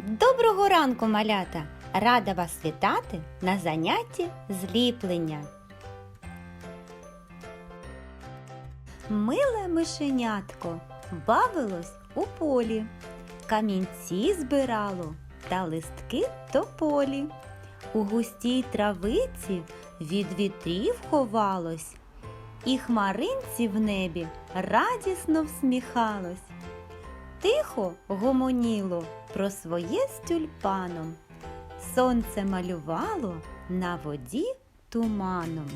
Доброго ранку, малята! Рада вас вітати на занятті зліплення. Миле мишенятко бавилось у полі, камінці збирало та листки тополі. У густій травиці від вітрів ховалось, і хмаринці в небі радісно всміхалось. Тихо гомоніло про своє з тюльпаном. Сонце малювало на воді туманом.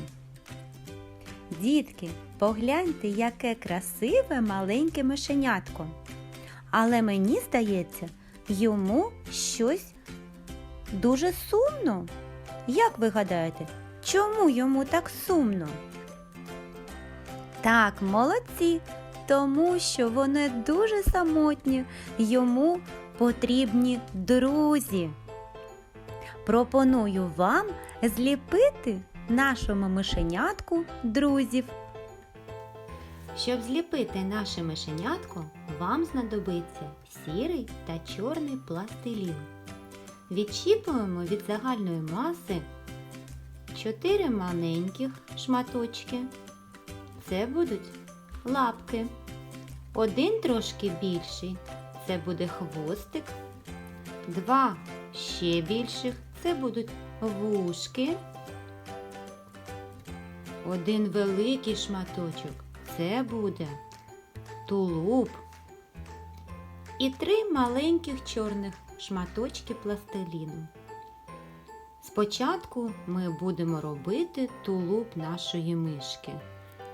Дітки, погляньте, яке красиве маленьке мишенятко. Але мені здається, йому щось дуже сумно. Як ви гадаєте, чому йому так сумно? Так, молодці, тому що вони дуже самотні, йому потрібні друзі. Пропоную вам зліпити нашому мишенятку друзів. Щоб зліпити наше мишенятко, вам знадобиться сірий та чорний пластилін. Відчіпуємо від загальної маси 4 маленьких шматочки. Це будуть лапки. Один трошки більший це буде хвостик. Два ще більших це будуть вушки. Один великий шматочок це буде тулуб. І три маленьких чорних шматочки пластиліну. Спочатку ми будемо робити тулуб нашої мишки.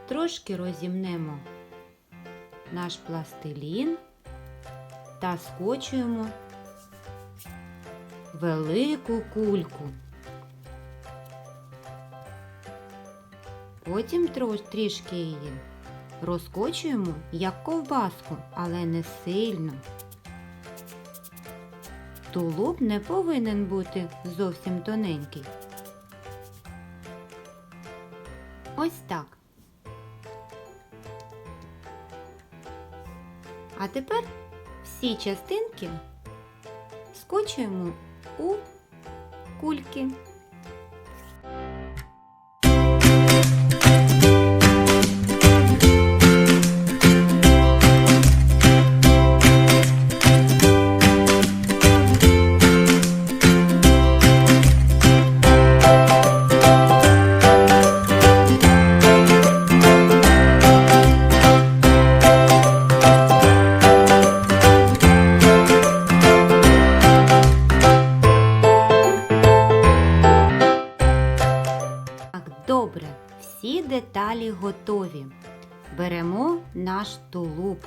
Трошки розімнемо наш пластилін та скочуємо велику кульку. Потім трішки її розкочуємо як ковбаску, але не сильно. Тулуб не повинен бути зовсім тоненький. Ось так. А тепер всі частинки скочуємо у кульки. Добре, всі деталі готові. Беремо наш тулуб.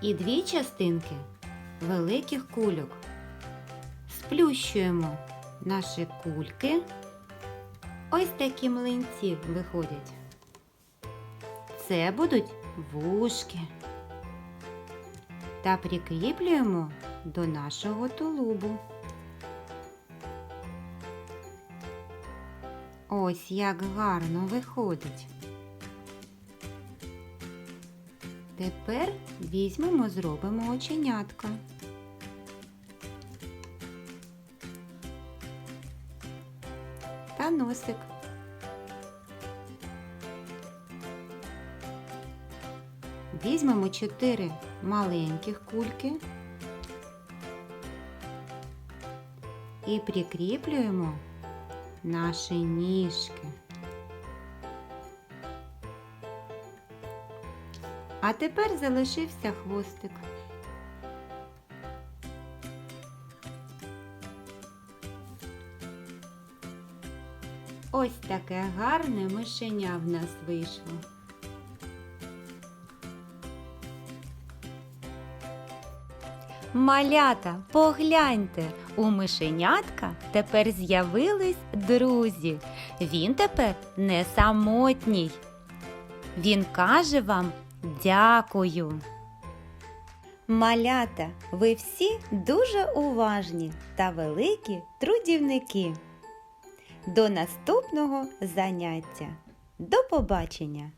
І дві частинки великих кульок. Сплющуємо наші кульки. Ось такі млинці виходять. Це будуть вушки та прикріплюємо до нашого тулубу. Ось як гарно виходить. Тепер візьмемо, зробимо оченятка. Та носик. Візьмемо 4 маленьких кульки і прикріплюємо наші ніжки. А тепер залишився хвостик. Ось таке гарне мишеня в нас вийшло. Малята, погляньте, у мишенятка тепер з'явились друзі. Він тепер не самотній. Він каже вам дякую. Малята, ви всі дуже уважні та великі трудівники. До наступного заняття. До побачення!